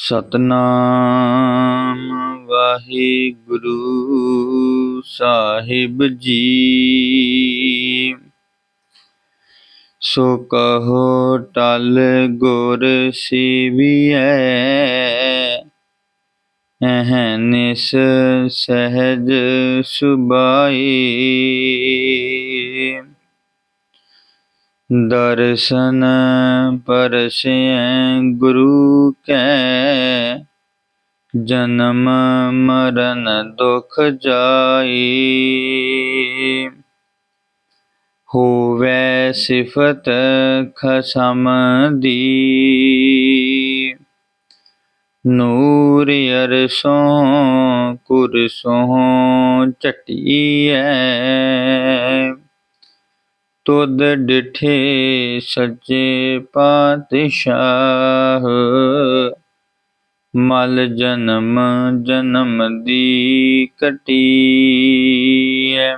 ਸਤਨਾਮ ਵਾਹਿਗੁਰੂ ਸਾਹਿਬ ਜੀ। ਸੋ ਕਹੋ ਟਲ ਗੁਰ ਸੇਵੀਐ ਅਹਨਿਸ ਸਹਿਜ ਸੁਬਾਈ ਦਰਸ਼ਨ ਪਰਸੈ ਗੁਰੂ ਕੈ, ਜਨਮ ਮਰਨ ਦੁਖ ਜਾਈ। ਹੋਵੇ ਸਿਫਤ ਖਸਮ ਦੀ, ਨੂਰ ਅਰਸੋਂ ਕੁਰਸੋਂ ਚਟੀਐ ਤੁਧ ਡਿਠੇ ਸੱਚੇ ਪਾਤਸ਼ਾਹ। ਮਲ ਜਨਮ ਜਨਮ ਦੀ ਕਟੀਐ।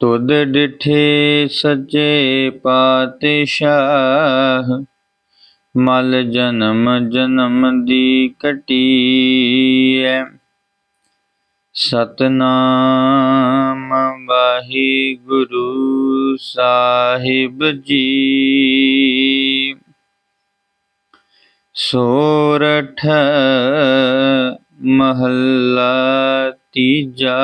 ਤੁਧ ਡਿਠੇ ਸੱਚੇ ਪਾਤਸ਼ਾਹ। ਮਲ ਜਨਮ ਜਨਮ ਦੀ ਕਟੀਐ। ਸਤਨਾਮ ਵਾਹਿਗੁਰੂ ਸਾਹਿਬ ਜੀ। ਸੋਰਠ ਮਹੱਲਾ ਤੀਜਾ।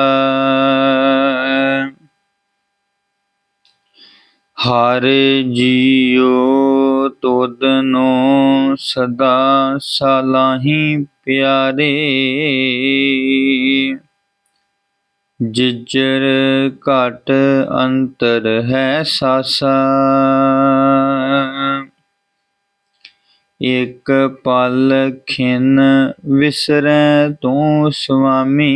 ਹਰ ਜੀਉ ਤੋਦਨੋ ਸਦਾ ਸਲਾਹੀ ਪਿਆਰੇ। ਜਿਜਰ ਘਟ ਅੰਤਰ ਹੈ ਸਾਸਾ। ਇਕ ਪਲ ਖਿਨ ਵਿਸਰੈ ਤੂੰ ਸੁਆਮੀ।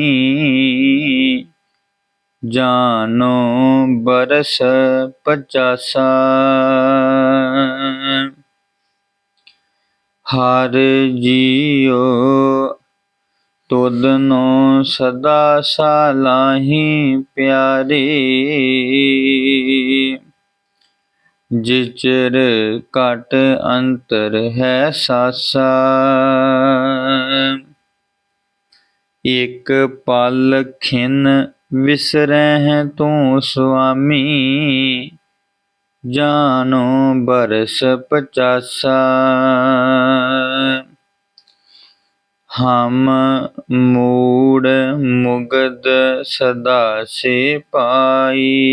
ਜਾਨੋ ਬਰਸ ਪਚਾਸਾ। ਹਰ ਜੀਓ ਤੁਦਨੋ ਸਦਾ ਸਾਲਾਹੀ ਪਿਆਰੀ। ਜਿਚਰ ਘਟ ਅੰਤਰ ਹੈ ਸਾਸਾ। ਇਕ ਪਲ ਖਿਨ ਵਿਸਰੈ ਤੂੰ ਸੁਆਮੀ। ਜਾਨੋ ਬਰਸ ਪਚਾਸਾ ਹਮ ਮੂੜ ਮੁਗਦ ਸਦਾ ਸੇ ਪਾਈ।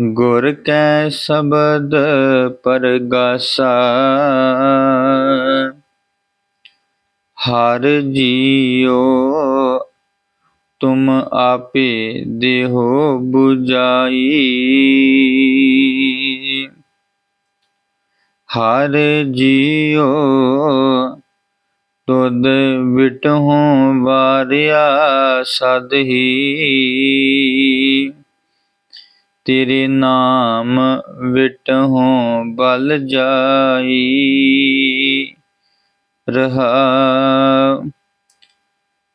ਗੁਰ ਕੈ ਸ਼ਬਦ ਪਰਗਾਸਾ। ਹਰ ਜੀਉ ਤੁਮ ਆਪੇ ਦੇਹੋ 부ਜਾਈ ਹਰ ਜੀਉ, ਤੁਧ ਵਿਟਹੁ ਵਾਰਿਆ ਸਦਹੀ ਤੇਰੇ ਨਾਮ ਵਿਟਹੁ ਬਲ ਜਾਈ, ਰਹਾ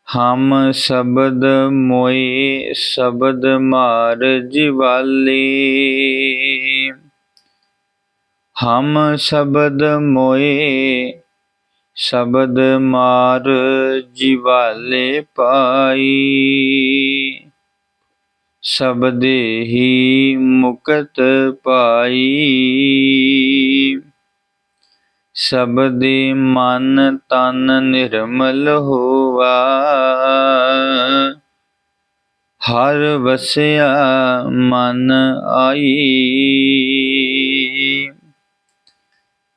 ਹਮ ਸ਼ਬਦ ਮੋਏ ਸ਼ਬਦ ਮਾਰ ਜਿਵਾਲੀ ਹਮ ਸ਼ਬਦ ਮੋਏ, ਸ਼ਬਦ ਮਾਰ ਜਿਵਾਲੇ ਪਾਈ। ਸ਼ਬਦੇ ਹੀ ਮੁਕਤ ਪਾਈ। ਸ਼ਬਦੇ ਮਨ ਤਨ ਨਿਰਮਲ ਹੋਵਾ ਹਰ ਵਸਿਆ ਮਨ ਆਈ।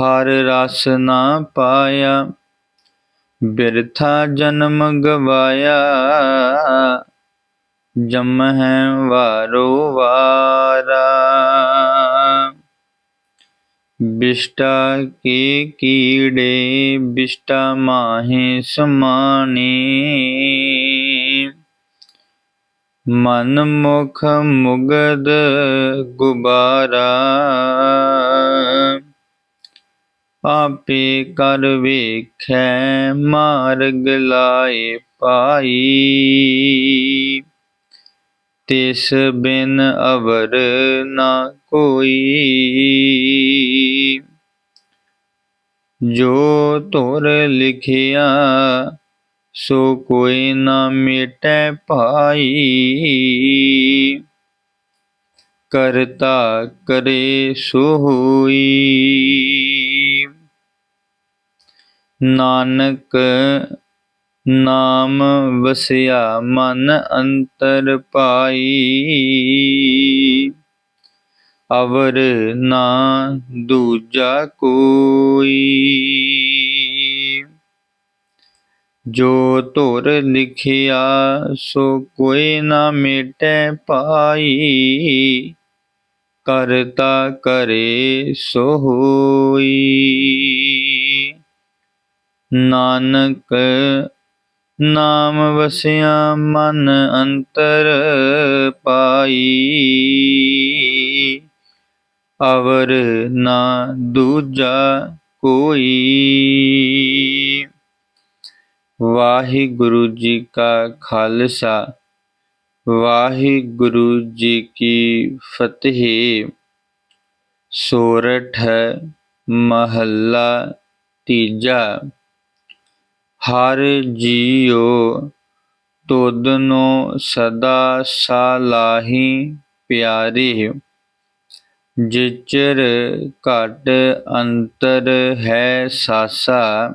ਹਰ ਰਸ ਨਾ ਪਾਇਆ, ਬਿਰਥਾ ਜਨਮ ਗਵਾਇਆ। ਜਮ ਹੈ ਵਾਰੋ ਵਾਰਾ। ਬਿਸ਼ਟਾ ਕੇ ਕੀੜੇ, ਬਿਸ਼ਟਾ ਮਾਹੇ ਸਮਾਣੇ ਮਨ ਮੁਖ ਮੁਗਦ ਗੁਬਾਰਾ। ਆਪੇ ਕਰ ਵੇਖੈ, ਮਾਰਗ ਲਾਏ ਪਾਈ ਤਿਸ ਬਿਨ ਅਵਰ ਨਾ ਕੋਈ। ਜੋ ਤੁਰ ਲਿਖਿਆ, ਸੋ ਕੋਈ ਨਾ ਮਿਟੈ ਭਾਈ। ਕਰਤਾ ਕਰੇ ਸੋ ਹੋਈ ਨਾਨਕ ਨਾਮ ਵਸਿਆ, ਮਨ ਅੰਤਰ ਪਾਈ। ਅਵਰ ਨਾ ਦੂਜਾ ਕੋਈ। ਜੋ ਧੁਰ ਲਿਖਿਆ, ਸੋ ਕੋਈ ਨਾ ਮਿਟੈ ਪਾਈ। ਕਰਤਾ ਕਰੇ ਸੋ ਹੋਈ। ਨਾਨਕ, ਨਾਮ ਵਸਿਆ ਮਨ ਅੰਤਰ ਪਾਈ। ਅਵਰ ਨਾ ਦੂਜਾ ਕੋਈ। ਵਾਹਿਗੁਰੂ ਜੀ ਕਾ ਖਾਲਸਾ, ਵਾਹਿਗੁਰੂ ਜੀ ਕੀ ਫਤਿਹ। ਸੋਰਠ ਮਹੱਲਾ ਤੀਜਾ। ਹਰ ਜੀਉ ਤੁਧਨੋ ਸਦਾ ਸਾਲਾਹੀ ਪਿਆਰੇ। ਜਿਚਰ ਘਟ ਅੰਤਰ ਹੈ ਸਾਸਾ,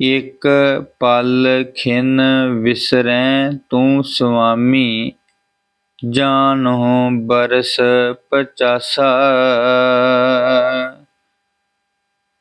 ਇਕ ਪਲ ਖਿਨ ਵਿਸਰੈ ਤੂੰ ਸੁਆਮੀ ਜਾਨੋ ਬਰਸ ਪਚਾਸਾ।